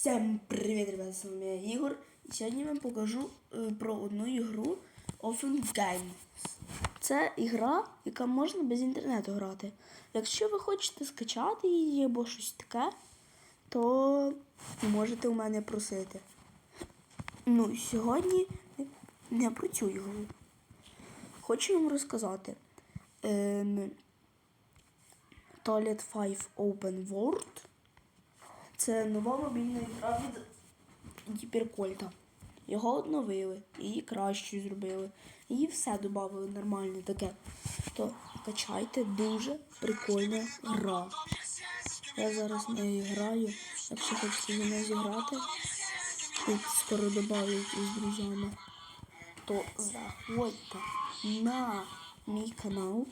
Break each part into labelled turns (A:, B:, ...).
A: Всем привіт, ребята, з вами я Ігор. І сьогодні я вам покажу е, про одну ігру Open Games. Це ігра, яка можна без інтернету грати. Якщо ви хочете скачати її або щось таке, то можете у мене просити. Ну, сьогодні не про цю ігру. Хочу вам розказати. Ем, Toilet 5 Open World. Це нова мобільна гра від Гіперкольта. Його обновили, її кращою зробили. Її все додали нормальне таке. То качайте дуже прикольна гра. Я зараз нею граю. Якщо хочете зі мною зіграти, тут скоро додають із друзями, то заходьте на мій канал.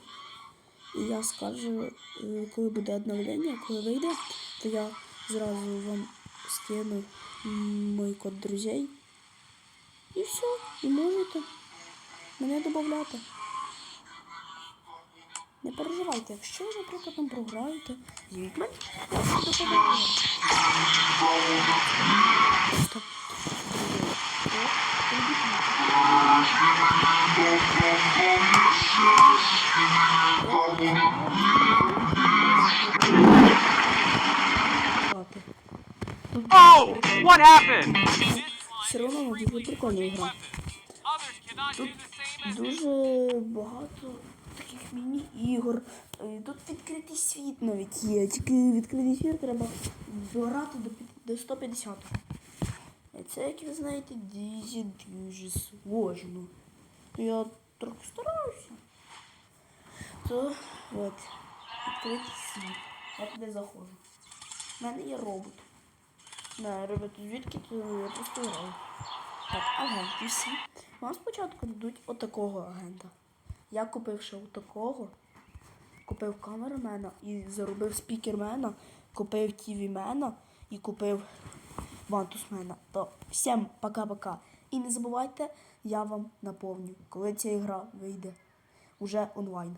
A: І я скажу, е, коли буде обновлення, коли вийде, то я зразу вам скину мой код друзей. І все, і можете мене додати. Не переживайте, якщо ви, наприклад, там програєте, звіть мене,
B: What happened?
A: Все одно дуже прикольна гра.
B: Others cannot do
A: Тут дуже багато таких міні-ігор. Е, Тут відкритий світ навіть є. Тільки відкритий світ треба дограти до, 150. Е, Це, як ви знаєте, дуже дуже сложно. Я трохи стараюся. То от, відкритий світ. Я туди заходжу. У мене є робот. Да, робот звідки то я просто граю. Так, і всі. Вам спочатку дадуть отакого агента. Я купив ще отакого, купив камерамена і заробив спікермена, купив тівімена і купив вантусмена. То всім пока-пока. І не забувайте, я вам наповню, коли ця гра вийде уже онлайн.